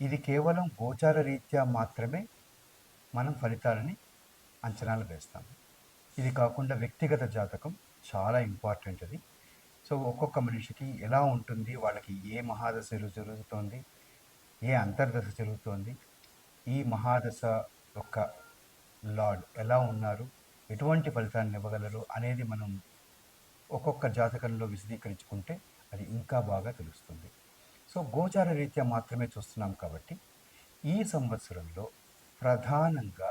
ఇది కేవలం గోచార రీత్యా మాత్రమే మనం ఫలితాలని అంచనాలు వేస్తాం. ఇది కాకుండా వ్యక్తిగత జాతకం చాలా ఇంపార్టెంట్ అది. సో ఒక్కొక్క మనిషికి ఎలా ఉంటుంది వాళ్ళకి ఏ మహాదశ జరుగుతోంది ఏ అంతర్దశ జరుగుతోంది ఈ మహాదశ యొక్క లార్డ్ ఎలా ఉన్నారు ఎటువంటి ఫలితాన్ని ఇవ్వగలరు అనేది మనం ఒక్కొక్క జాతకంలో విశదీకరించుకుంటే అది ఇంకా బాగా తెలుస్తుంది. సో గోచార రీత్యా మాత్రమే చూస్తున్నాం కాబట్టి ఈ సంవత్సరంలో ప్రధానంగా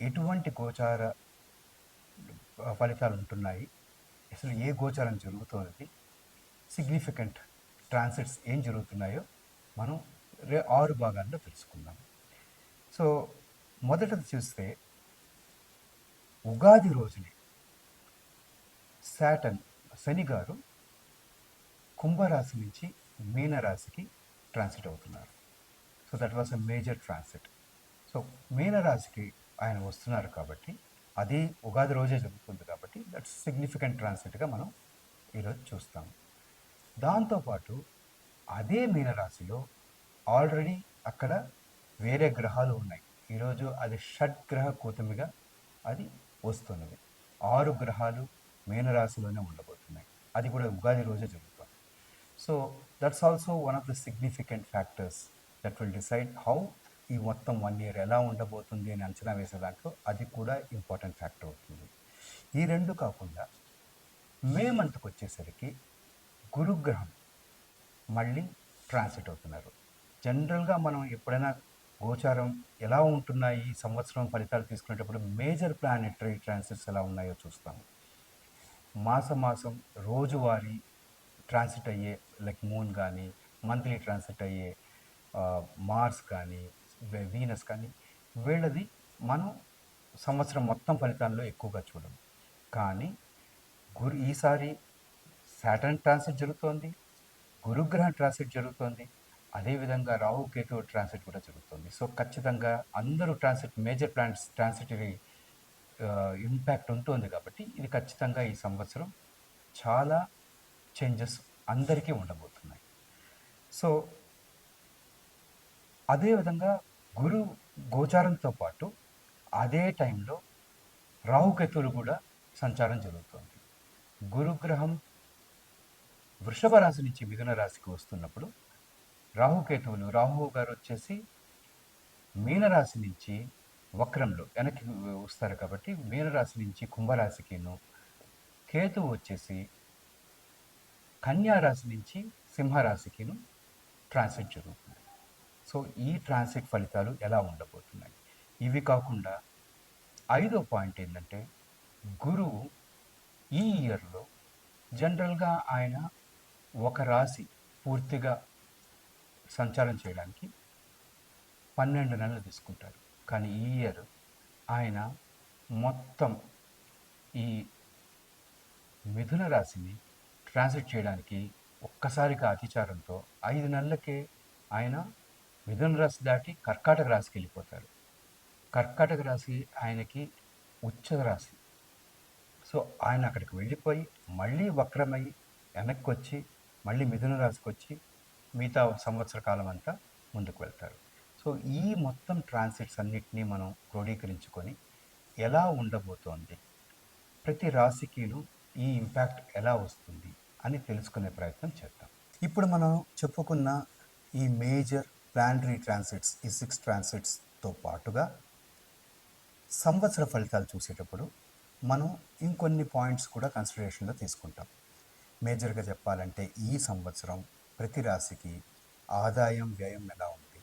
ఎటువంటి గోచార ఫలితాలు ఉంటున్నాయి? అసలు ఏ గోచారం జరుగుతున్నది సిగ్నిఫికెంట్ ట్రాన్సిట్స్ ఏం జరుగుతున్నాయో మనం రే ఆరు భాగాల్లో తెలుసుకుందాం. సో మొదటది చూస్తే ఉగాది రోజునే శాటన్ శని గారు కుంభరాశి నుంచి మీనరాశికి ట్రాన్సిట్ అవుతున్నారు. So that was a major transit so మీనరాశికి ఆయన వస్తున్నారు కాబట్టి అది ఉగాది రోజే జరుగుతుంది కాబట్టి దట్స్ సిగ్నిఫికెంట్ ట్రాన్సిట్గా మనం ఈరోజు చూస్తాం. దాంతోపాటు అదే మీనరాశిలో ఆల్రెడీ అక్కడ వేరే గ్రహాలు ఉన్నాయి. ఈరోజు అది షడ్గ్రహ కూతమిగా అది వస్తున్నది. ఆరు గ్రహాలు మీనరాశిలోనే ఉండబోతున్నాయి. అది కూడా ఉగాది రోజే జరుగుతుంది. So that's also one of the significant factors that will decide how ఈ మొత్తం వన్ ఇయర్ ఎలా ఉండబోతుంది అని అంచనా వేసే దాంట్లో అది కూడా ఇంపార్టెంట్ ఫ్యాక్టర్ అవుతుంది. ఈ రెండు కాకుండా మే మంత్కి వచ్చేసరికి గురుగ్రహం మళ్ళీ ట్రాన్సిట్ అవుతున్నారు. జనరల్గా మనం ఎప్పుడైనా గోచారం ఎలా ఉంటున్నాయి ఈ సంవత్సరం ఫలితాలు తీసుకునేటప్పుడు మేజర్ ప్లానెటరీ ట్రాన్సిట్స్ ఎలా ఉన్నాయో చూస్తాము. మాసం మాసం రోజువారీ ట్రాన్సిట్ అయ్యే లైక్ మూన్ కానీ మంత్లీ ట్రాన్సిట్ అయ్యే మార్స్ కానీ వీనస్ కానీ వీళ్ళది మనం సంవత్సరం మొత్తం ఫలితాల్లో ఎక్కువగా చూడము కానీ గురు ఈసారి సాటర్న్ ట్రాన్సిట్ జరుగుతోంది గురుగ్రహం ట్రాన్సిట్ జరుగుతోంది అదేవిధంగా రాహు కేతు ట్రాన్సిట్ కూడా జరుగుతుంది. సో ఖచ్చితంగా అందరూ transit major planets transitory impact ఉంటుంది కాబట్టి ఇది ఖచ్చితంగా ఈ సంవత్సరం చాలా చేంజెస్ అందరికీ ఉండబోతున్నాయి. సో అదేవిధంగా గురు గోచారంతో పాటు అదే టైంలో రాహుకేతువులు కూడా సంచారం జరుగుతుంది. గురుగ్రహం వృషభ రాశి నుంచి మిథున రాశికి వస్తున్నప్పుడు రాహుకేతువులు రాహు గారు వచ్చేసి మీనరాశి నుంచి వక్రంలో వెనక్కి వస్తారు కాబట్టి మీనరాశి నుంచి కుంభరాశికిను కేతువు వచ్చేసి కన్యా రాశి నుంచి సింహరాశికిను ట్రాన్సిట్ జరుగుతుంది. సో ఈ ట్రాన్సిట్ ఫలితాలు ఎలా ఉండబోతున్నాయి? ఇవి కాకుండా ఐదో పాయింట్ ఏంటంటే గురువు ఈ ఇయర్లో జనరల్గా ఆయన ఒక రాశి పూర్తిగా సంచారం చేయడానికి పన్నెండు నెలలు తీసుకుంటారు కానీ ఈ ఇయర్ ఆయన మొత్తం ఈ మిథున రాశిని ట్రాన్స్లేట్ చేయడానికి ఒక్కసారిగా అతిచారంతో ఐదు నెలలకే ఆయన మిథున రాశి దాటి కర్కాటక రాశికి వెళ్ళిపోతారు. కర్కాటక రాశి ఆయనకి ఉచ్చ రాశి. సో ఆయన అక్కడికి వెళ్ళిపోయి మళ్ళీ వక్రమై వెనక్కి వచ్చి మళ్ళీ మిథున రాశికి వచ్చి మిగతా సంవత్సర కాలం అంతా ముందుకు వెళ్తారు. సో ఈ మొత్తం ట్రాన్సిట్స్ అన్నిటినీ మనం క్రోడీకరించుకొని ఎలా ఉండబోతోంది? ప్రతి రాశికిను ఈ ఇంపాక్ట్ ఎలా వస్తుంది అని తెలుసుకునే ప్రయత్నం చేద్దాం. ఇప్పుడు మనం చెప్పుకున్న ఈ మేజర్ ప్లానటరీ ట్రాన్సిట్స్ ఈ సిక్స్ ట్రాన్సిట్స్తో పాటుగా సంవత్సర ఫలితాలు చూసేటప్పుడు మనం ఇంకొన్ని పాయింట్స్ కూడా కన్సిడరేషన్లో తీసుకుంటాం. మేజర్గా చెప్పాలంటే ఈ సంవత్సరం ప్రతి రాశికి ఆదాయం వ్యయం ఎలా ఉంది?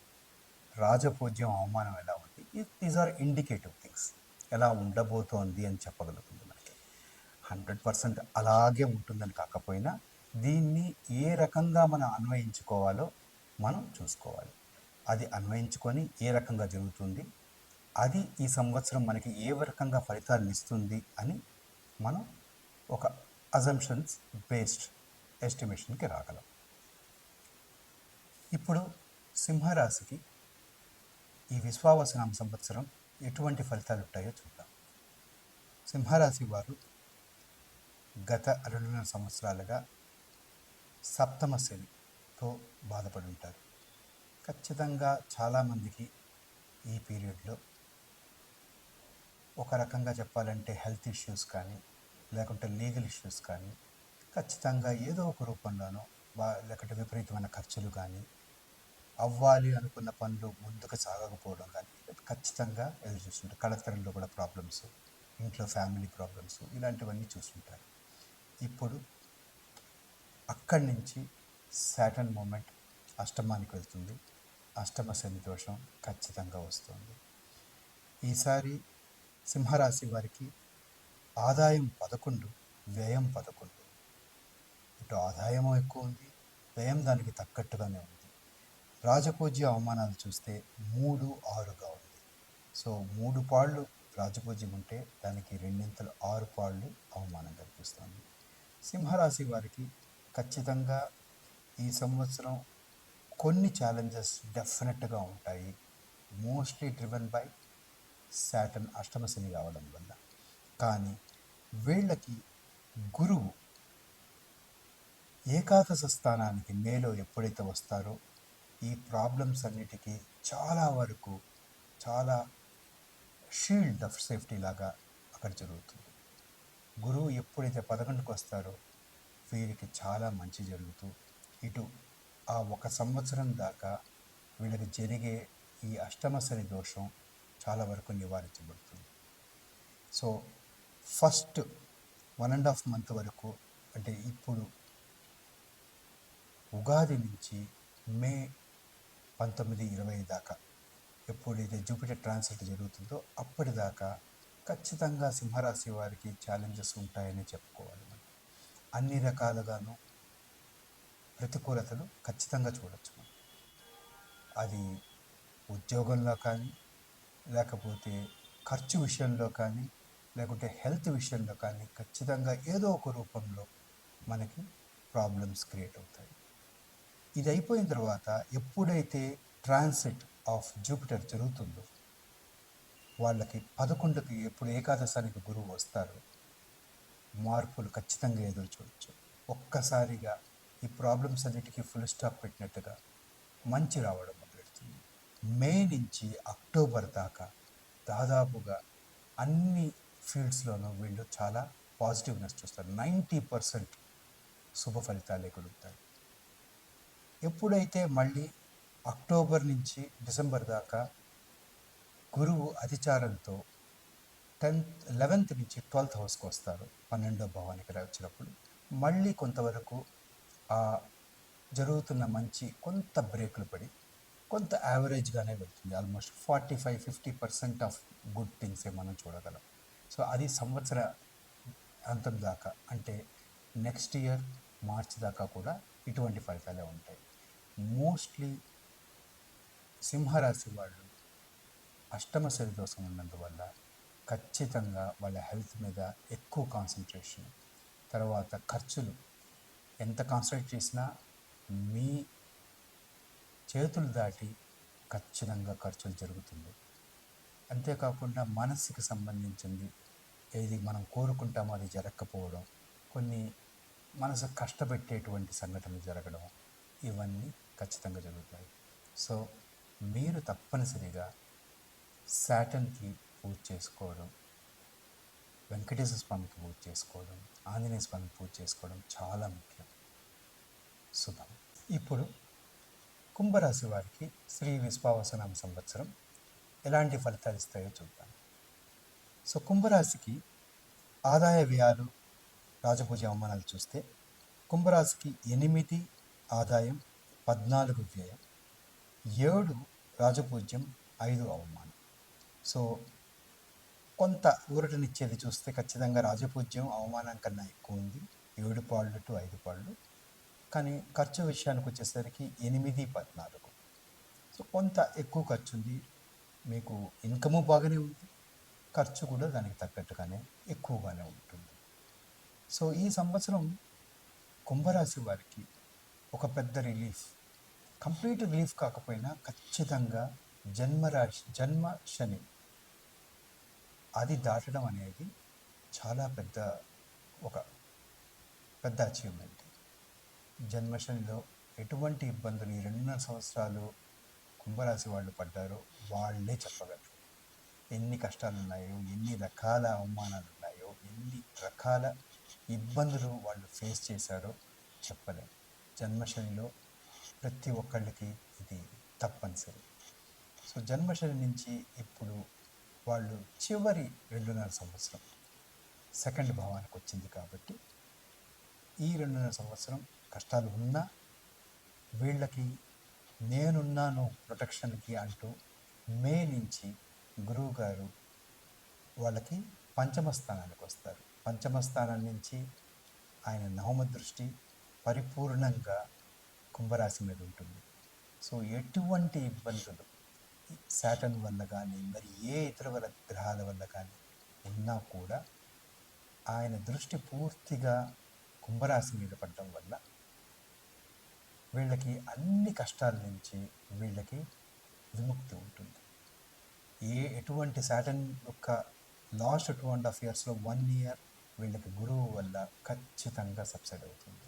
రాజపూజ్యం అవమానం ఎలా ఉంది? దీస్ ఆర్ ఇండికేటివ్ థింగ్స్ ఎలా ఉండబోతోంది అని చెప్పగలుగుతుంది హండ్రెడ్ పర్సెంట్ అలాగే ఉంటుందని కాకపోయినా దీన్ని ఏ రకంగా మనం అన్వయించుకోవాలో మనం చూసుకోవాలి. అది అన్వయించుకొని ఏ రకంగా జరుగుతుంది అది ఈ సంవత్సరం మనకి ఏ రకంగా ఫలితాలను ఇస్తుంది అని మనం ఒక అజంప్షన్స్ బేస్డ్ ఎస్టిమేషన్కి రాగలం. ఇప్పుడు సింహరాశికి ఈ విశ్వావసనామ సంవత్సరం ఎటువంటి ఫలితాలు ఉంటాయో చూద్దాం. సింహరాశి వారు గత రెండున్నర సంవత్సరాలుగా సప్తమ శనితో బాధపడి ఉంటారు. ఖచ్చితంగా చాలామందికి ఈ పీరియడ్లో ఒక రకంగా చెప్పాలంటే హెల్త్ ఇష్యూస్ కానీ లేకుంటే లీగల్ ఇష్యూస్ కానీ ఖచ్చితంగా ఏదో ఒక రూపంలోనో వా లేకుంటే విపరీతమైన ఖర్చులు కానీ అవ్వాలి అనుకున్న పనులు ముందుకు సాగకపోవడం కానీ ఖచ్చితంగా ఎదురు చూస్తుంటారు. కళతరంలో కూడా ప్రాబ్లమ్స్ ఇంట్లో ఫ్యామిలీ ప్రాబ్లమ్స్ ఇలాంటివన్నీ చూస్తుంటారు. ఇప్పుడు అక్కడి నుంచి సాటర్న్ మూమెంట్ అష్టమానికి వెళ్తుంది. అష్టమ శని దోషం ఖచ్చితంగా వస్తుంది. ఈసారి సింహరాశి వారికి ఆదాయం పదకొండు వ్యయం పదకొండు. ఇటు ఆదాయం ఎక్కువ ఉంది వ్యయం దానికి తగ్గట్టుగానే ఉంది. రాజపూజ్య అవమానాలు చూస్తే మూడు ఆరుగా ఉంది. సో మూడు పాళ్ళు రాజపూజ్యం ఉంటే దానికి రెండింతలు ఆరు పాళ్ళు అవమానం కనిపిస్తుంది. సింహరాశి వారికి ఖచ్చితంగా ఈ సంవత్సరం కొన్ని ఛాలెంజెస్ డెఫినెట్గా ఉంటాయి. మోస్ట్లీ డ్రివెన్ బై శాటన్ అష్టమ శని రావడం వల్ల. కానీ వీళ్ళకి గురువు ఏకాదశ స్థానానికి మేలో ఎప్పుడైతే వస్తారో ఈ ప్రాబ్లమ్స్ అన్నిటికీ చాలా వరకు చాలా షీల్డ్ ఆఫ్ సేఫ్టీ లాగా అక్కడ జరుగుతుంది. గురువు ఎప్పుడైతే పదకొండుకు వస్తారో వీరికి చాలా మంచి జరుగుతూ ఇటు ఆ ఒక సంవత్సరం దాకా వీళ్ళకి జరిగే ఈ అష్టమశని దోషం చాలా వరకు నివారించబడుతుంది. So first one and half month వరకు అంటే ఇప్పుడు ఉగాది నుంచి మే పంతొమ్మిది ఇరవై దాకా ఎప్పుడైతే జూపిటర్ ట్రాన్సిట్ జరుగుతుందో అప్పటిదాకా ఖచ్చితంగా సింహరాశి వారికి ఛాలెంజెస్ ఉంటాయని చెప్పుకోవాలి మనం. అన్ని రకాలుగాను ప్రతికూలతలు ఖచ్చితంగా చూడొచ్చు మనం. అది ఉద్యోగంలో కానీ లేకపోతే ఖర్చు విషయంలో కానీ లేకుంటే హెల్త్ విషయంలో కానీ ఖచ్చితంగా ఏదో ఒక రూపంలో మనకి ప్రాబ్లమ్స్ క్రియేట్ అవుతాయి. ఇది అయిపోయిన తర్వాత ఎప్పుడైతే ట్రాన్సిట్ ఆఫ్ జూపిటర్ జరుగుతుందో వాళ్ళకి పదకొండుకి ఎప్పుడు ఏకాదశానికి గురువు వస్తారు. మార్పులు ఖచ్చితంగా ఎదురు చూడొచ్చు. ఒక్కసారిగా ఈ ప్రాబ్లమ్స్ అన్నిటికీ ఫుల్ స్టాప్ పెట్టినట్టుగా మంచి రావడం మొదలెడుతుంది. మే నుంచి అక్టోబర్ దాకా దాదాపుగా అన్ని ఫీల్డ్స్లోనూ వీళ్ళు చాలా పాజిటివ్నెస్ చూస్తారు. నైంటీ పర్సెంట్ శుభ ఫలితాలే కలుగుతాయి. ఎప్పుడైతే మళ్ళీ అక్టోబర్ నుంచి డిసెంబర్ దాకా గురువు అధిచారంతో టెన్త్ లెవెన్త్ నుంచి ట్వెల్త్ హౌస్కి వస్తారు. పన్నెండో భావానికి వచ్చినప్పుడు మళ్ళీ కొంతవరకు ఆ జరుగుతున్న మంచి కొంత బ్రేకులు పడి కొంత యావరేజ్గానే వెళ్తుంది. Almost forty five fifty percent of good థింగ్సే మనం చూడగలం. సో అది సంవత్సర అంతం దాకా. అంటే నెక్స్ట్ ఇయర్ మార్చ్ దాకా కూడా ఇటువంటి ఫలితాలే ఉంటాయి. మోస్ట్లీ సింహరాశి వాళ్ళు అష్టమ శని దోషం ఉన్నందువల్ల ఖచ్చితంగా వాళ్ళ హెల్త్ మీద ఎక్కువ కాన్సన్ట్రేషన్ తర్వాత ఖర్చులు ఎంత కాన్సన్ట్రేట్ చేసినా మీ చేతులు దాటి ఖచ్చితంగా ఖర్చులు జరుగుతుంది. అంతేకాకుండా మనస్సుకి సంబంధించింది ఏది మనం కోరుకుంటామో అది జరగకపోవడం కొన్ని మనసు కష్టపెట్టేటువంటి సంఘటనలు జరగడం ఇవన్నీ ఖచ్చితంగా జరుగుతాయి. సో మీరు తప్పనిసరిగా శాటన్కి పూజ చేసుకోవడం వెంకటేశ్వర స్వామికి పూజ చేసుకోవడం ఆంజనేయ స్వామికి పూజ చేసుకోవడం చాలా ముఖ్యం. శుభం. ఇప్పుడు కుంభరాశి వారికి శ్రీ విశ్వావసనామ సంవత్సరం ఎలాంటి ఫలితాలు ఇస్తాయో చూద్దాం. సో కుంభరాశికి ఆదాయ వ్యయాలు రాజపూజ అవమానాలు చూస్తే కుంభరాశికి ఎనిమిది ఆదాయం పద్నాలుగు వ్యయం ఏడు రాజపూజ్యం ఐదు అవమానం. సో కొంత ఊరటనిచ్చేది చూస్తే ఖచ్చితంగా రాజపూజ్యం అవమానం కన్నా ఎక్కువ ఉంది ఏడు పాళ్ళు టు ఐదు పాళ్ళు. కానీ ఖర్చు విషయానికి వచ్చేసరికి ఎనిమిది పద్నాలుగు. సో కొంత ఎక్కువ ఖర్చు ఉంది మీకు ఇన్కము బాగానే ఉంది. ఖర్చు కూడా దానికి తగ్గట్టుగానే ఎక్కువగానే ఉంటుంది. సో ఈ సంవత్సరం కుంభరాశి వారికి ఒక పెద్ద రిలీఫ్. కంప్లీట్ రిలీఫ్ కాకపోయినా ఖచ్చితంగా జన్మరాశి జన్మ శని అది దాటడం అనేది చాలా పెద్ద ఒక పెద్ద అచీవ్మెంట్ జన్మశనిలో ఎటువంటి ఇబ్బందులు ఈ రెండున్నర సంవత్సరాలు కుంభరాశి వాళ్ళు పడ్డారో వాళ్ళే చెప్పగలరు. ఎన్ని కష్టాలు ఉన్నాయో ఎన్ని రకాల అవమానాలు ఉన్నాయో ఎన్ని రకాల ఇబ్బందులు వాళ్ళు ఫేస్ చేశారో చెప్పలేము జన్మశనిలో ప్రతి ఒక్కళ్ళకి ఇది తప్పనిసరి. సో జన్మశని నుంచి ఇప్పుడు వాళ్ళు చివరి రెండున్నర సంవత్సరం సెకండ్ భావానికి వచ్చింది కాబట్టి ఈ రెండున్నర సంవత్సరం కష్టాలు ఉన్నా వీళ్ళకి నేనున్నాను ప్రొటెక్షన్కి అంటూ మే నుంచి గురువు గారు వాళ్ళకి పంచమ స్థానానికి వస్తారు. పంచమ స్థానం నుంచి ఆయన నవమ దృష్టి పరిపూర్ణంగా కుంభరాశి మీద ఉంటుంది. సో ఎటువంటి ఇబ్బందులు శాటన్ వల్ల కానీ మరి ఏ ఇతర గ్రహాల వల్ల కానీ ఉన్నా కూడా ఆయన దృష్టి పూర్తిగా కుంభరాశి మీద పడటం వల్ల వీళ్ళకి అన్ని కష్టాల నుంచి వీళ్ళకి విముక్తి ఉంటుంది. ఏ ఎటువంటి శాటన్ యొక్క లాస్ట్ టూ అండ్ హాఫ్ ఇయర్స్లో వన్ ఇయర్ వీళ్ళకి గురువు వల్ల ఖచ్చితంగా సబ్సైడ్ అవుతుంది.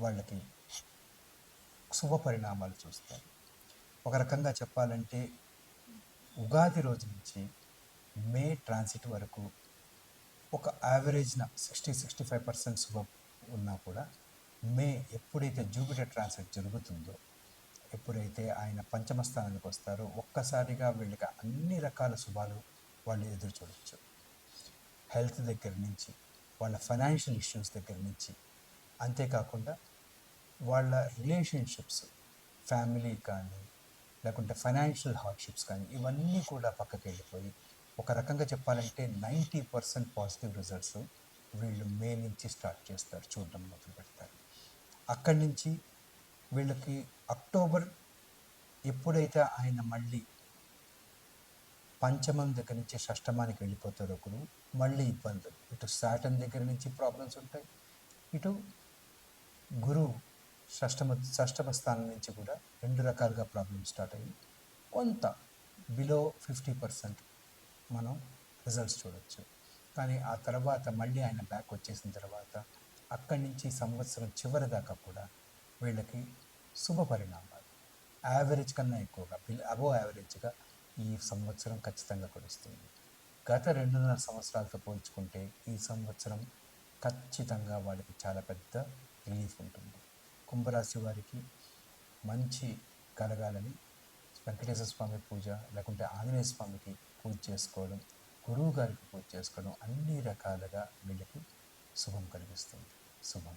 వాళ్ళకి శుభ పరిణామాలు చూస్తారు. ఒక రకంగా చెప్పాలంటే ఉగాది రోజు నుంచి మే ట్రాన్సిట్ వరకు ఒక యావరేజ్న సిక్స్టీ సిక్స్టీ ఫైవ్ పర్సెంట్ శుభం ఉన్నా కూడా మే ఎప్పుడైతే జూపిటర్ ట్రాన్సిట్ జరుగుతుందో ఎప్పుడైతే ఆయన పంచమ స్థానానికి వస్తారో ఒక్కసారిగా వీళ్ళకి అన్ని రకాల శుభాలు వాళ్ళు ఎదురు చూడవచ్చు హెల్త్ దగ్గర నుంచి వాళ్ళ ఫైనాన్షియల్ ఇష్యూస్ దగ్గర నుంచి అంతేకాకుండా వాళ్ళ రిలేషన్షిప్స్ ఫ్యామిలీ కానీ లేకుంటే ఫైనాన్షియల్ హార్డ్షిప్స్ కానీ ఇవన్నీ కూడా పక్కకి వెళ్ళిపోయి ఒక రకంగా చెప్పాలంటే నైంటీ పర్సెంట్ పాజిటివ్ రిజల్ట్స్ వీళ్ళు మే నుంచి స్టార్ట్ చేస్తారు చూడడం మొదలు పెడతారు. అక్కడి నుంచి వీళ్ళకి అక్టోబర్ ఎప్పుడైతే ఆయన మళ్ళీ పంచమం దగ్గర నుంచి షష్టమానికి వెళ్ళిపోతారో ఒకరు మళ్ళీ ఇబ్బందులు. ఇటు సాటన్ దగ్గర నుంచి ప్రాబ్లమ్స్ ఉంటాయి. ఇటు గురువు షష్టమ షష్టమ స్థానం నుంచి కూడా రెండు రకాలుగా ప్రాబ్లమ్స్ స్టార్ట్ అయ్యి కొంత బిలో ఫిఫ్టీ పర్సెంట్ మనం రిజల్ట్స్ చూడొచ్చు. కానీ ఆ తర్వాత మళ్ళీ ఆయన బ్యాక్ వచ్చేసిన తర్వాత అక్కడి నుంచి సంవత్సరం చివరి దాకా కూడా వీళ్ళకి శుభ పరిణామాలు. యావరేజ్ కన్నా ఎక్కువగా బిల్ అబో యావరేజ్గా ఈ సంవత్సరం ఖచ్చితంగా కురుస్తుంది. గత రెండున్నర సంవత్సరాలతో పోల్చుకుంటే ఈ సంవత్సరం ఖచ్చితంగా వాళ్ళకి చాలా పెద్ద రిలీఫ్ ఉంటుంది. కుంభరాశి వారికి మంచి కలగాలని వెంకటేశ్వర స్వామి పూజ లేకుంటే ఆంజనేయ స్వామికి పూజ చేసుకోవడం గురువు గారికి పూజ చేసుకోవడం అన్ని రకాలుగా వీళ్ళకి శుభం కలిగిస్తుంది. శుభం.